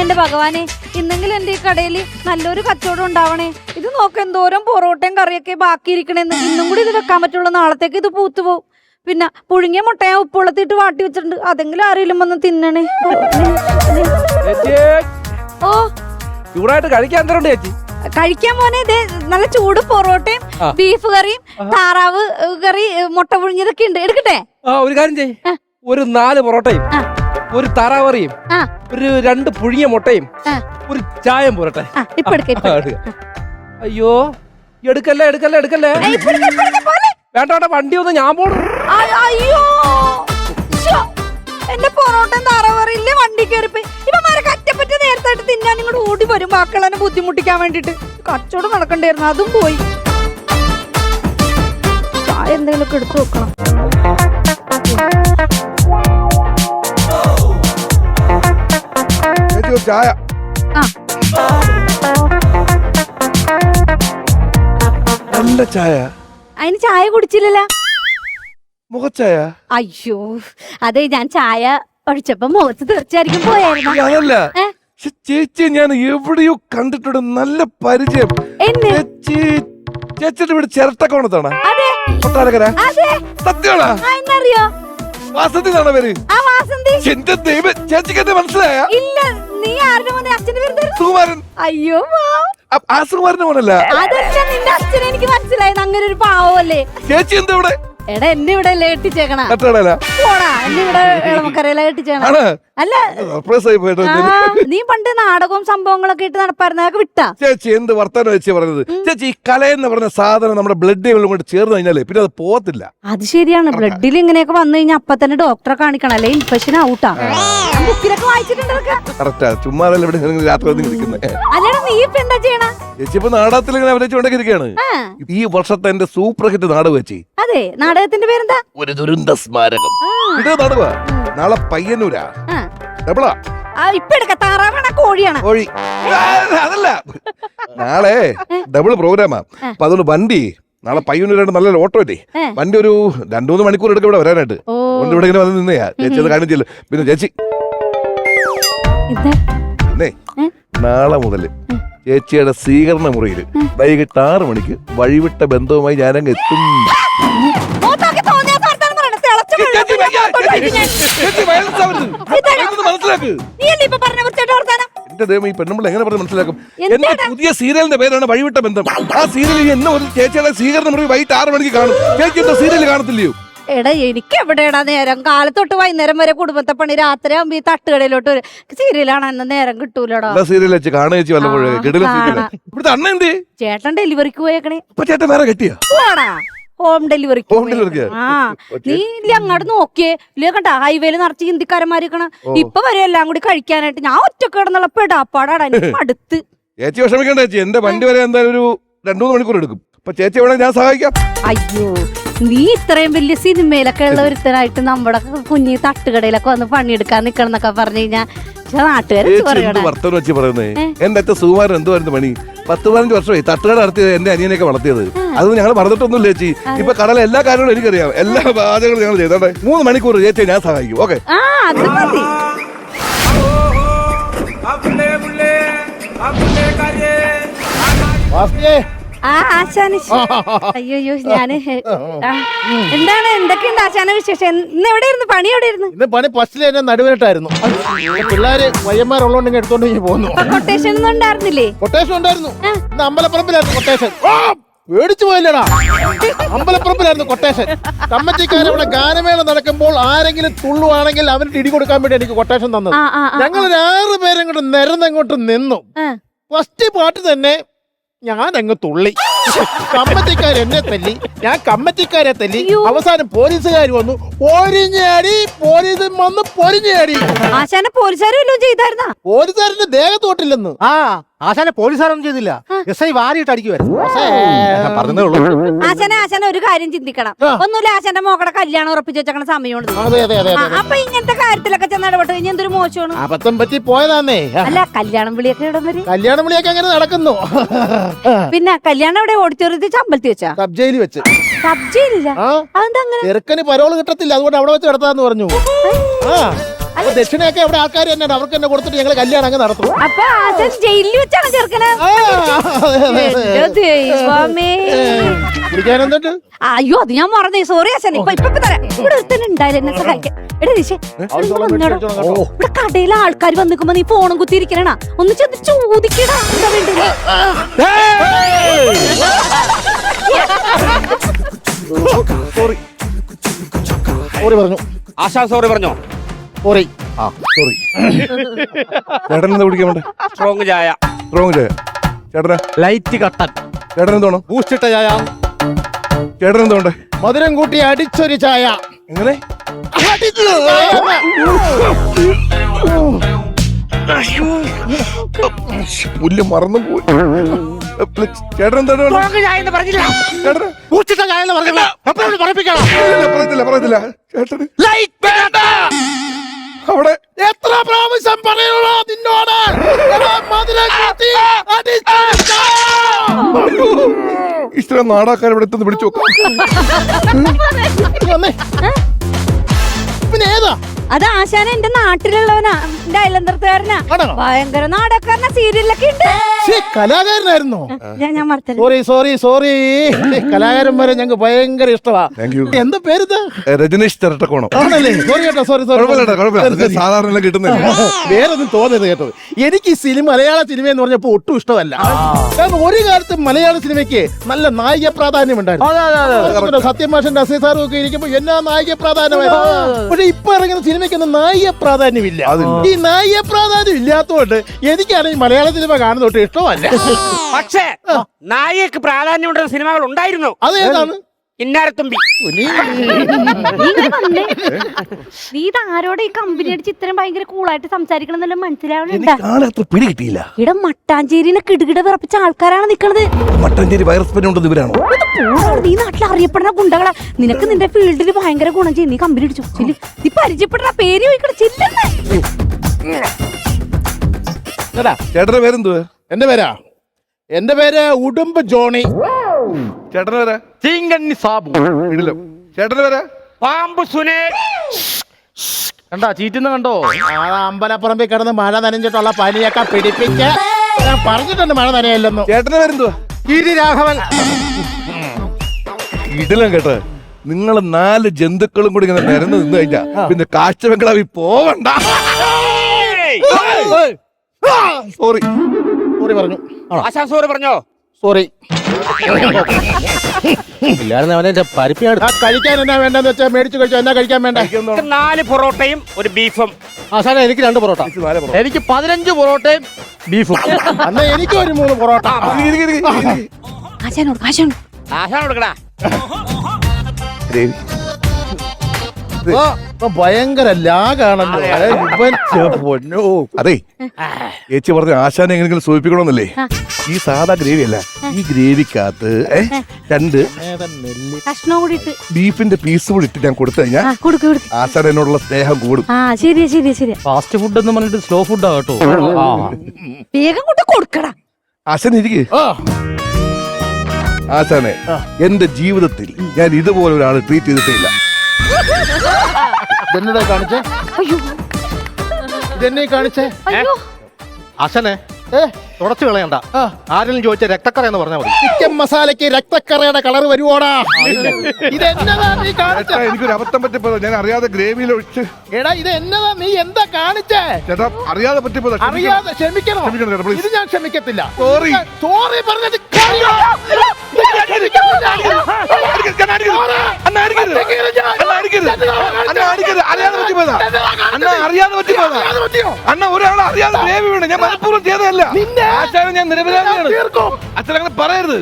എന്റെ ഭഗവാനെ ഇന്നെങ്കിലും എന്റെ ഈ കടയിൽ നല്ലൊരു കച്ചവടം ഉണ്ടാവണേ. ഇത് നോക്ക് എന്തോരം പൊറോട്ടയും കറിയൊക്കെ ബാക്കി ഇരിക്കണേന്ന് ഇന്നും കൂടി ഇത് വെക്കാൻ പറ്റുള്ളൂ. നാളത്തേക്ക് ഇത് പൂത്തു പോകും പിന്നെ പുഴുങ്ങിയ മുട്ടയെ ഉപ്പുളത്തിട്ട് വാട്ടി വെച്ചിട്ടുണ്ട്. അതെങ്കിലും ആരെങ്കിലും വന്ന് തിന്നണേ. ഓ. ചൂടായിട്ട് കഴിക്കാൻ തരണ്ട് ചേച്ചി? കഴിക്കാൻ പോനെ ഇതേ നല്ല ചൂട് പൊറോട്ടയും ബീഫ് കറിയും താറാവ് കറി മുട്ട പുഴുങ്ങിയതൊക്കെ ഉണ്ട്. എടുക്കട്ടെ? ഒരു കാര്യം ചെയ്യ്. ഒരു നാല് പൊറോട്ടയും. ഒരു താറാവറിയും ഒരു രണ്ട് പുഴുങ്ങിയ മുട്ടയും ഒരു ചായം പോരട്ടെ. ഇപ്പൊ ഇപ്പൊ. അയ്യോ എടുക്കല്ലേ എടുക്കല്ലേ എടുക്കല്ലേ? ഇപ്പൊ ഇപ്പൊ. വേണ്ട വേണ്ട വണ്ടി ഒന്ന് ഞാൻ പോണു. അയ്യോ. എന്റെ പൊറോട്ടയും താറാവറിയില്ലേ വണ്ടി കയറിപ്പോയി ഇവന്മാരെ കറ്റപ്പറ്റ നേരത്തായിട്ട് തിന്നാൻ ഇങ്ങോട്ട് ഓടി വരും. മക്കളെന്നെ ബുദ്ധിമുട്ടിക്കാൻ വേണ്ടിട്ട് കച്ചവടം നടക്കണ്ടായിരുന്നു അതും പോയി. എന്തെങ്കിലും എന്തെങ്കിലുമൊക്കെ എടുത്തു വെക്കണം. ചായ. നല്ല ചായ. അതിന് ചായ കുടിച്ചില്ലല്ലോ. മുഖച്ചായ. അയ്യോ അതെ ഞാൻ ചായ ഒഴിച്ചപ്പോ മുഖത്ത് തീർച്ചയായിരിക്കും പോയായിരുന്നു. അതല്ല? ചേച്ചി ഞാൻ എവിടെയോ കണ്ടിട്ടുണ്ട് നല്ല പരിചയം. ചേച്ചി ചേച്ചിയുടെ വീട് ചിരട്ടക്കോണത്താണ്. കൊട്ടാരക്കര. സത്യമാണോ? എന്നറിയോ? എന്നാണ് പേര്? എന്റെ ദൈവം ചേച്ചിക്ക് എന്നെ മനസ്സിലായ? ഇല്ല. നീ ആരുടെ മോനെ? അച്ഛന്റെ പേര് എന്തായിരുന്നു? സുകുമാരൻ. അയ്യോ. അ- ആ സുകുമാരന്റെ മോനല്ല. നിന്റെ അച്ഛനെ എനിക്ക് മനസ്സിലായത്. അങ്ങനെ ഒരു പാവല്ലേ ചേച്ചി എന്താ ഇവിടെ? എടാ എന്നെ ഇവിടെ കട്ടടല പോടാ ഇവിടെ അല്ല നീ പണ്ട് നാടകവും സംഭവങ്ങളൊക്കെ ഇട്ട് നടപ്പായിരുന്നതൊക്കെ വിട്ടാ? ചേച്ചി എന്ത് വർത്തമാനം വെച്ച് പറഞ്ഞത്? ചേച്ചി ഈ കല എന്ന് പറഞ്ഞ സാധനം നമ്മുടെ ബ്ലഡ് കൊണ്ട് ചേർന്ന് കഴിഞ്ഞാലേ പിന്നെ അത് പോകത്തില്ല. അത് ശരിയാണ്. ബ്ലഡിൽ ഇങ്ങനെയൊക്കെ വന്നു കഴിഞ്ഞാൽ അപ്പൊ തന്നെ ഡോക്ടറെ കാണിക്കണം. അല്ലെ ഇൻഫെക്ഷൻ ഔട്ടാ ബുക്കിലൊക്കെ വായിച്ചിട്ടുണ്ട് ഇവിടെ രാത്രി അല്ലടാ നീ ഇപ്പൊ എന്താ ചെയ്യണ? ചേച്ചി ഇപ്പൊ നാടകത്തിൽ ഇങ്ങനെ അഭിനയിച്ചുകൊണ്ടൊക്കെ ഇരിക്കുകയാണ് ഈ വർഷത്തെ എന്റെ സൂപ്പർ ഹിറ്റ് നാടകം വെച്ചി അതെ നാടകത്തിന്റെ പേരെന്താ? ഒരു ദുരന്ത സ്മാരകം. ഇത് നാളെ പയ്യന്നൂരാ. ആ. ഡബിളാ ആ ഇപ്പൊ എടുക്ക. താറാവാണ് കോഴിയാണ്. കോഴി. ആ, അതല്ല. നാളെ ഡബിൾ പ്രോഗ്രാമാ അപ്പൊ അതുകൊണ്ട് വണ്ടി നാളെ പയ്യന്നൂരായിട്ട് നല്ല ഓട്ടോ അല്ലേ? ഏ. വണ്ടി ഒരു രണ്ടു മൂന്ന് മണിക്കൂർ എടുക്കും ഇവിടെ വരാനായിട്ട്. ഓ. അതുകൊണ്ട് ഇവിടെ ഇങ്ങനെ വന്ന് നിന്നെയാ ചേച്ചി അത് കാണിച്ചില്ല. പിന്നെ ചേച്ചി. എന്താ? പിന്നെ ഏ? നാളെ മുതൽ ചേച്ചിയുടെ സ്വീകരണ മുറിയിൽ വൈകിട്ട് ആറ് മണിക്ക് വഴിവിട്ട ബന്ധവുമായി ഞാനങ്ങ് എത്തും. മൂത്താക്കി തോന്നിയ വർത്താനം പറയണം. തിളച്ച വെള്ളം ഞാൻ. മനസ്സിലാക്ക്. ഇപ്പൊ പറഞ്ഞ വൃത്തിയായിട്ട് വർത്താനം? എന്റെ ദൈവം ഈ പെണ്ണുമ്പോൾ എങ്ങനെ പറഞ്ഞ് മനസ്സിലാക്കും? എന്റെ എന്താണ്? പുതിയ സീരിയലിന്റെ പേരാണ് വഴിവിട്ട ബന്ധം. ആ സീരിയലിൽ എന്നെ ഒരു ചേച്ചിയുടെ സ്വീകരണ മുറി വൈകിട്ട് ആറ് മണിക്ക് കാണും. ചേച്ചി എന്താ സീരിയൽ കാണത്തില്ലയോ? എടാ എനിക്ക് എവിടെയാടാ നേരം? കാലത്തൊട്ട് വൈകുന്നേരം വരെ കുടുംബത്തെ പണി രാത്രി ആകുമ്പോ ഈ തട്ടുകടയിലോട്ട് വരും. സീരിയലാണ് അന്ന് നേരം കിട്ടൂലടാ. സീരിയൽ വെച്ച് കാണുക ചേച്ചി വല്ലപ്പോഴും. ആ, കിടില ആ. സീരിയൽ ഇവിടുത്തെ അണ്ണ എന്ത്? ചേട്ടൻ ഡെലിവറിക്ക് പോയേക്കണേ. ചേട്ടൻ വേറെ കെട്ടിയ? പോടാ ഹോം ഡെലിവറി ആ. നീ ഇല്ല അങ്ങോട്ട് നോക്കിയേ. ഇല്ല കണ്ട ഹൈവേയിൽ നിറച്ച് ഹിന്ദിക്കാരന്മാരിക്കണ ഇപ്പൊ വരെ എല്ലാം കൂടി കഴിക്കാനായിട്ട് ഞാൻ ഒറ്റ കിടന്നുള്ള പെടാപ്പാടാടാ എനിക്ക് അടുത്ത് ചേച്ചി വിഷമിക്കണ്ട ചേച്ചി. എന്റെ വണ്ടി വരെ എന്തായാലും ഒരു രണ്ടു മൂന്ന് മണിക്കൂർ എടുക്കും. അപ്പൊ ചേച്ചി വേണേ ഞാൻ സഹായിക്കാം. അയ്യോ നീ ഇത്രയും വലിയ സിനിമയിലൊക്കെ ഉള്ള ഒരുത്തനായിട്ട് നമ്മുടെ കുഞ്ഞി തട്ടുകടയിലൊക്കെ വന്ന് പണിയെടുക്കാൻ നിക്കണം എന്നൊക്കെ പറഞ്ഞു കഴിഞ്ഞാ വർത്തമാനം വെച്ച് പറയുന്നേ എന്റെ അച്ഛൻ സുകുമാരൻ എന്തുവായിരുന്നു പണി പത്ത് പതിനഞ്ച് വർഷമായി തട്ടുകട നടത്തിയത് എന്റെ അനിയനെയൊക്കെ വളർത്തിയത് അത് ഞങ്ങൾ മറന്നിട്ടൊന്നുമില്ല ചേച്ചി ഇപ്പൊ കടല എല്ലാ കാര്യങ്ങളും എനിക്കറിയാം എല്ലാ പാചകങ്ങളും ഞങ്ങൾ ചെയ്തോട്ടെ മൂന്ന് മണിക്കൂർ ചേച്ചി ഞാൻ സഹായിക്കും ഓക്കെ മതി ആ ആശാന്. അയ്യോ ഞാൻ എന്താണ്? എന്തൊക്കെയുണ്ട് ആശാന വിശേഷം? ഇന്ന് എവിടെയായിരുന്നു? പണി എവിടെയായിരുന്നു? ഇന്ന് പണി ഫസ്റ്റിൽ എന്നെ നടുവിനിട്ടായിരുന്നു പിള്ളേര് വയ്യന്മാരുള്ളതുകൊണ്ട് എടുത്തോണ്ട് പോകുന്നു കൊട്ടേഷൻ ഒന്നും ഉണ്ടായിരുന്നില്ലേ? കൊട്ടേഷൻ ഉണ്ടായിരുന്നു. ഇന്ന് അമ്പലപ്പറമ്പിലായിരുന്നു കൊട്ടേഷൻ മേടിച്ചു പോയില്ലടാ. അമ്പലപ്പറമ്പിലായിരുന്നു കൊട്ടേഷൻ കമ്മറ്റിക്കാരൻ ഇവിടെ ഗാനമേള നടക്കുമ്പോൾ ആരെങ്കിലും തുള്ളുവാണെങ്കിൽ അവന് ഇടി കൊടുക്കാൻ വേണ്ടി എനിക്ക് കൊട്ടേഷൻ തന്നത്. ആ, ഞങ്ങൾ ഒരു ആറ് പേരെങ്ങോട്ട് നിരന്നങ്ങോട്ട് നിന്നു. ഫസ്റ്റ് പാട്ട് തന്നെ ഞാൻ അങ്ങ് തുള്ളി കമ്മറ്റിക്കാർ എന്നെ തല്ലി. ഞാൻ കമ്മറ്റിക്കാരെ തല്ലി. അയ്യോ. അവസാനം പോലീസുകാർ വന്നു പൊരിഞ്ഞാടി പോലീസ് വന്ന് പൊരിഞ്ഞാടി. ആശാനെ പോലീസുകാരും വല്ലതും ചെയ്തായിരുന്നാ? പോലീസുകാരന്റെ ദേഹത്തോട്ടില്ലെന്ന്. ആ ആശാനെ പോലീസുകാരൊന്നും ചെയ്തില്ല. എസ് ഐ വാരിയിട്ട് അടിക്കുവായിരുന്നു പറഞ്ഞതേ ഉള്ളൂ. ആശാനെ ആശാനെ ഒരു കാര്യം ചിന്തിക്കണം. ആ. ഒന്നുമില്ല ആശാന്റെ മോക്കടെ കല്യാണം ഉറപ്പിച്ചു വെച്ചേക്കണ സമയമുണ്ട് അതെ അതെ അതെ ആ, അതെ. അപ്പൊ ഇങ്ങനത്തെ കാര്യത്തിലൊക്കെ ചെന്ന് ഇടപെട്ട് കഴിഞ്ഞാൽ എന്തൊരു മോശമാണ്? അബദ്ധം പറ്റി പോയതാന്നേ. അല്ല കല്യാണം വിളിയൊക്കെ ഇടം വരെ? കല്യാണം വിളിയൊക്കെ അങ്ങനെ നടക്കുന്നു. പിന്നെ കല്യാണം എവിടെ ഓഡിറ്റോറിയത്തിൽ അമ്പലത്തിൽ വെച്ചാ? സബ് ജയിലിൽ വെച്ച്. സബ്ജിയിലില്ല ആ. അതെന്താ അങ്ങനെ? ചെറുക്കന് പരോൾ കിട്ടത്തില്ല. അതുകൊണ്ട് അവിടെ വെച്ച് കിടത്താന്ന് പറഞ്ഞു. ആ. അപ്പൊ ദക്ഷിണയൊക്കെ അവിടെ ആൾക്കാർ തന്നെയാണ്. അവർക്ക് തന്നെ കൊടുത്തിട്ട് ഞങ്ങൾ കല്യാണം അങ്ങ് നടത്തും. അപ്പൊ ജയിലിൽ വെച്ചാണ് ചെറുക്കനെ ആ, അതെ, അതെ, അതെ. എന്റെ ദൈവമേ. കുടിക്കാൻ എന്തുണ്ട്? അയ്യോ അത് ഞാൻ മറന്നേ. സോറി അച്ഛൻ ഇപ്പൊ ഇപ്പൊ ഇപ്പൊ തരാം. ഇവിടെ ഒരുത്തൻ ഉണ്ടായില്ല എന്നെ സഹായിക്കാൻ. എടാ ദിശേ ആവശ്യമുള്ള മേടിച്ച് വെച്ചോണം കേട്ടോ. ഇവിടെ കടയിലെ ആൾക്കാർ വന്ന് നിൽക്കുമ്പോ നീ ഫോണും കുത്തിയിരിക്കണ ഒന്ന് ചെന്ന് ചോദിക്കടാ എന്താ വേണ്ടത്? സോറി സോറി പറഞ്ഞു. ആശാ സോറി പറഞ്ഞോ? സോറി. ആ സോറി. ചേട്ടൻ എന്താ കുടിക്കാൻ വേണ്ടേ? സ്ട്രോങ് ചായ. സ്ട്രോങ് ചായ. ചേട്ടനാ? ലൈറ്റ് കട്ടൻ. ചേട്ടൻ എന്തോണം ബൂസ്റ്റിട്ട ചായ. ചേട്ടൻ എന്താ മധുരം കൂട്ടി അടിച്ചൊരു ചായ. എങ്ങനെ. പുല്ല് മറന്നു പോയി. ചേട്ടൻ എന്താണ് പറഞ്ഞില്ല. പറയത്തില്ല പറയത്തില്ല. ചേട്ടന്? അവിടെ എത്ര പ്രാവശ്യം പറയണോ നിന്നോട്. ഇഷ്ടം നാടാക്കാൻ ഇവിടെ എത്തുന്ന വിളിച്ചു പിന്നെ ഏതാ? അത് ആശാന എന്റെ നാട്ടിലുള്ളവനാ എന്റെ അയലന്തരത്തുകാരനാ? ഭയങ്കര നാടക്കാരനാ സീരിയലൊക്കെ ഉണ്ട് കലാകാരനായിരുന്നോ? ഞാൻ ഞാൻ സോറി സോറി സോറി കലാകാരന്മാരെ ഞങ്ങൾക്ക് ഭയങ്കര ഇഷ്ടമാ Thank you. എന്താ പേരിത്? രജനീഷ് തിരട്ടക്കോണം ആണല്ലേ? സോറി കേട്ടോ സോറി സോറി കുഴപ്പമില്ല കുഴപ്പമില്ല. ഇത് സാധാരണ കിട്ടുന്നില്ല. വേറൊന്നും തോന്നരുത് കേട്ടോ. എനിക്ക് ഈ സിനിമ മലയാള സിനിമ എന്ന് പറഞ്ഞപ്പോ ഒട്ടും ഇഷ്ടമല്ല. കാരണം ഒരു കാലത്ത് മലയാള സിനിമയ്ക്ക് നല്ല നായിക പ്രാധാന്യം ഉണ്ടായിരുന്നു. സത്യമാഷൻ അസീർ സാറും ഒക്കെ ഇരിക്കുമ്പോ എന്നാ നായിക പ്രാധാന്യമായിരുന്നു പക്ഷെ ഇപ്പൊ ഇറങ്ങുന്ന സിനിമയ്ക്കൊന്നും നായിക പ്രാധാന്യമില്ല. ഈ നായിക പ്രാധാന്യം ഇല്ലാത്തതുകൊണ്ട് എനിക്കാണെങ്കിൽ മലയാള സിനിമ കാണുന്ന തൊട്ട് ഇഷ്ടമല്ല. പക്ഷേ നായക്ക് പ്രാധാന്യമുള്ള സിനിമകൾ ഉണ്ടായിരുന്നു. അത് ഏതാണ്? ഇന്നാരത്തുമ്പി നീ ഇങ്ങനെ വന്നേ. നീ ഇത് ആരോട് ഈ കമ്പനി അടിച്ച് ഇത്രയും ഭയങ്കര കൂളായിട്ട് മനസ്സിലാവണുണ്ടാ പിടി കിട്ടിയില്ല. ഇവിടെ മട്ടാഞ്ചേരിനെ കിടുകിട വിറപ്പിച്ച ആൾക്കാരാണ് നിക്കണത്. മട്ടാഞ്ചേരി വൈറസ് പനി ഉണ്ടെന്ന് ഇവരാണോ? നീ നാട്ടിൽ അറിയപ്പെടുന്ന ഗുണ്ടകളാ. നിനക്ക് നിന്റെ ഫീൽഡിൽ ഭയങ്കര ഗുണം ചെയ്യും. നീ കമ്പനി അടിച്ചു ചെല്ലി. നീ പരിചയപ്പെടുന്ന പേര് ചോദിക്കണം ചെല്ലുന്നേ. ചേട്ടന്റെ പേരെന്തുവാ? എന്റെ പേരാ? എന്റെ പേര് ഉടുമ്പ് ജോണി. ചേട്ടന് വരെ ചീങ്കണ്ണി സാബു. ഇടില്ല. ചേട്ടന്റെ വരെ പാമ്പ് സുനേ കണ്ടാ ചീറ്റുന്ന കണ്ടോ? ആ അമ്പലപ്പറമ്പിൽ കിടന്ന് മഴ നനഞ്ഞിട്ടുള്ള പനിയൊക്കെ പിടിപ്പിച്ച് ഞാൻ പറഞ്ഞിട്ടുണ്ട് മഴ നനയല്ലെന്നു. ചേട്ടന് പേരെന്തുവാ? കീരി രാഘവൻ. ഇടലം കേട്ടോ. നിങ്ങൾ നാല് ജന്തുക്കളും കൂടി ഇങ്ങനെ നിരന്ന് നിന്ന് കഴിഞ്ഞാ പിന്നെ കാഴ്ച ബംഗ്ലാവിൽ പോവണ്ട. സോറി സോറി പറഞ്ഞു. ആശാൻ സോറി പറഞ്ഞോ? സോറി. ഇല്ലായിരുന്നു അവനെ പരിപ്പിയാണ് ആ കഴിക്കാൻ എന്നാ വേണ്ടെന്ന് വെച്ചാൽ മേടിച്ചു കഴിച്ചോ എന്നാ കഴിക്കാൻ വേണ്ട? എനിക്ക് നാല് പൊറോട്ടയും ഒരു ബീഫും. ആശാന എനിക്ക് രണ്ട് പൊറോട്ട. എനിക്ക് പതിനഞ്ച് പൊറോട്ടയും ബീഫും. അന്നാ എനിക്ക് ഒരു മൂന്ന് പൊറോട്ട. ആശാനോട് ആശാനോട്. ആശാൻ കൊടുക്കടാ. ഓ, ഇപ്പൊ ഭയങ്കര ലാഗാണല്ലോ. ഏ, ഇവൻ ഛെ, പൊന്നോ. അതെ. ചേച്ചി പറഞ്ഞ ആശാനെ എങ്ങനെയെങ്കിലും സൂചിപ്പിക്കണമെന്നല്ലേ? ഈ സാധാ ഗ്രേവി അല്ല ഈ ഗ്രേവിക്കകത്ത് ഏ, രണ്ട് കഷ്ണം കൂടി ബീഫിന്റെ പീസ് കൂടി ഇട്ട് ഞാൻ കൊടുത്തു കഴിഞ്ഞാൽ ആ കൊടുക്ക് കൊടുക്ക്. ആശാൻ എന്നോടുള്ള സ്നേഹം കൂടും. ആ ശരിയാ ശരിയാ ശരിയാ. ഫാസ്റ്റ് ഫുഡ് എന്ന് പറഞ്ഞിട്ട് സ്ലോ ഫുഡാ കേട്ടോ. ആ. വേഗം കൊണ്ട് കൊടുക്കടാ. ആശാൻ ഇരിക്കേ. ആ, ആശാനെ എന്റെ ജീവിതത്തിൽ ഞാൻ ഇതുപോലെ ഒരാൾ ട്രീറ്റ് ചെയ്തിട്ടില്ല ഇതെന്നടാ കാണിച്ചേ? അയ്യോ. ഇതെന്നെ കാണിച്ചേ? അയ്യോ. ആശാനെ ഏ, തുടച്ചു കളയണ്ട. ആരെങ്കിലും ചോദിച്ച രക്തക്കറ എന്ന് പറഞ്ഞാൽ മതി. ചിക്കൻ മസാലയ്ക്ക് രക്തക്കറയുടെ കളർ വരുവോടാ? ഇതെന്നതാ നീ കാണിച്ചേ? ചേട്ടാ എനിക്കൊരു അബദ്ധം പറ്റിപ്പോ ഞാൻ അറിയാതെ ഗ്രേവിയിൽ ഒഴിച്ച്. എടാ ഇത് എന്നതാ നീ എന്താ കാണിച്ചേ? ചേട്ടാ അറിയാതെ പറ്റിപ്പോ. അറിയാതെ ക്ഷമിക്കണോ. ക്ഷമിക്കണം ചേട്ടാ, please. ഇത് ഞാൻ ക്ഷമിക്കത്തില്ല. Sorry. സോറി പറഞ്ഞത് കാര്യമാ. ഇത് ഞാൻ ക്ഷമിക്കത്തില്ല. അടിക്കരുത്, അണ്ണാ അടിക്കരുത്. അണ്ണാ അടിക്കരുത്. അണ്ണാ അടിക്കരുത്. അണ്ണാ അടിക്കരുത്. അറിയാതെ പറ്റിപ്പോയതാ അണ്ണാ അറിയാതെ പറ്റിയോ? അണ്ണ ഒരാൾ അറിയാതെ ദേവി വീണ്. ഞാൻ മനഃപൂർവം ചെയ്തതല്ല. നിന്നെ ആശാനെ ഞാൻ നിരപരാധിയാണ്. അച്ഛൻ അങ്ങനെ പറയരുത്.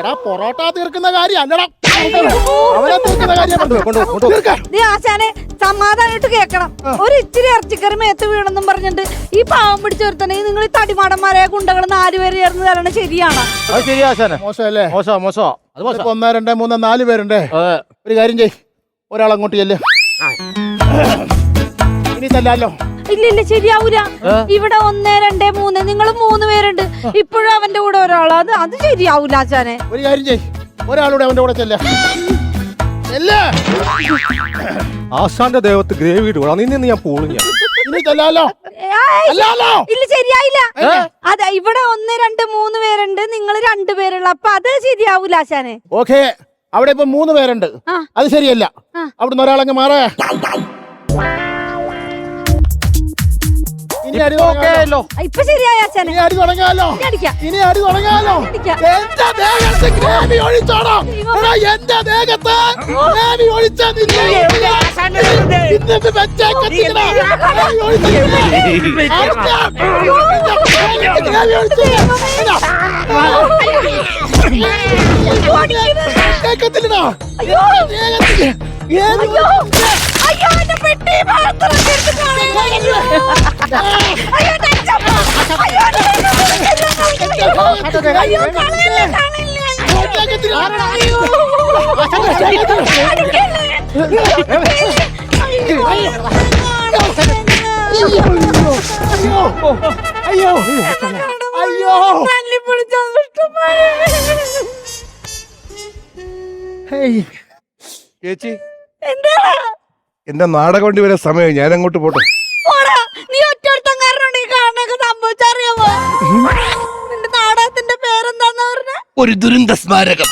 എടാ പൊറോട്ട തീർക്കുന്ന കാര്യം അല്ലടാ. അവനെ തീർക്കുന്ന കാര്യം തീർക്കാം നീ ആശാനെ സമാധാനമായിട്ട് കേക്കണം. ഒരു ഇച്ചിരി ഇറച്ചിക്കറി മേത്ത് വീണെന്നും പറഞ്ഞിട്ട് ഈ പാവം പിടിച്ച ഒരുത്തനെ നിങ്ങൾ ഈ തടിമാടന്മാരെ ഗുണ്ടകൾ നാലുപേര് ചേർന്ന് തരണം ശരിയാണ്? അത് ശരിയാ മോശമല്ലേ? മോശമാ മോശമാ. അത് മോശം ഇപ്പൊ ഒന്ന് രണ്ട് മൂന്ന് നാല് പേരുണ്ടേ? അതെ. ഒരു കാര്യം ചെയ് ഒരാൾ അങ്ങോട്ട് ചെല്ല്. ഇനി തല്ലാലോ ഇല്ല ഇല്ല ശരിയാവൂല. ഇവിടെ ഒന്ന് രണ്ട് മൂന്ന്. നിങ്ങൾ മൂന്ന് പേരുണ്ട്. ഇപ്പോഴും അവന്റെ കൂടെ ഒരാളാ. അത് അത് ശരിയാവൂല ആശാനെ. ഒരു കാര്യം ചെയ് ഒരാളൂടെ അവന്റെ കൂടെ ചെല്ല്. ആശാന്റെ ദേവത്ത് ഗ്രേവി ഇടുക. നിന്നെ ഞാൻ പോളിഞ്ഞ. ഇല്ല ശരിയായില്ല. അതെ ഇവിടെ ഒന്ന് രണ്ട് മൂന്ന് പേരുണ്ട്. നിങ്ങൾ രണ്ടു പേരുള്ള. അപ്പൊ അത് ശരിയാവൂല ആശാനെ. ഓക്കെ. അവിടെ ഇപ്പൊ മൂന്ന് പേരുണ്ട്. അത് ശരിയല്ല. അവിടുന്ന് ഒരാളങ്ങ് മാറേ. ഇനി അടി തുടങ്ങാലോ. ഓക്കെയല്ലോ ഇപ്പൊ ശരിയായ ആശാനെ. ഇനി അടി തുടങ്ങാലോ. ഇനി അടി തുടങ്ങാലോ. അടിക്കാം. എന്റെ ദേഹത്ത് ഗ്രേവി ഒഴിച്ചോടോ എടാ എന്റെ ദേഹത്ത് ഗ്രേവി ഒഴിച്ചാ നിന്നെ ഇന്നിപ്പോ വെച്ചേക്കത്തില്ലടാ. ഗ്രേവി ഒഴിച്ച് അടിച്ചാ. എന്റെ പെട്ടി മാത്രം എടുത്ത് കളയുന്നു. അയ്യോ ടച്ചപ്പ. അയ്യോ എന്റെ അയ്യോ കളയല്ലേ കളയല്ലേ വെച്ചേക്കത്തില്ലടാ. അയ്യോ അയ്യോ അയ്യോ ഹേയ്. ചേച്ചി എന്താണ് എന്റെ നാടകം വേണ്ടി വരെ സമയം ഞാൻ അങ്ങോട്ട് പോട്ടെ. നീ സംഭവിച്ചറിയാമോ നാടകത്തിന്റെ പേരെന്താന്ന് പറഞ്ഞ? ഒരു ദുരന്ത സ്മാരകം.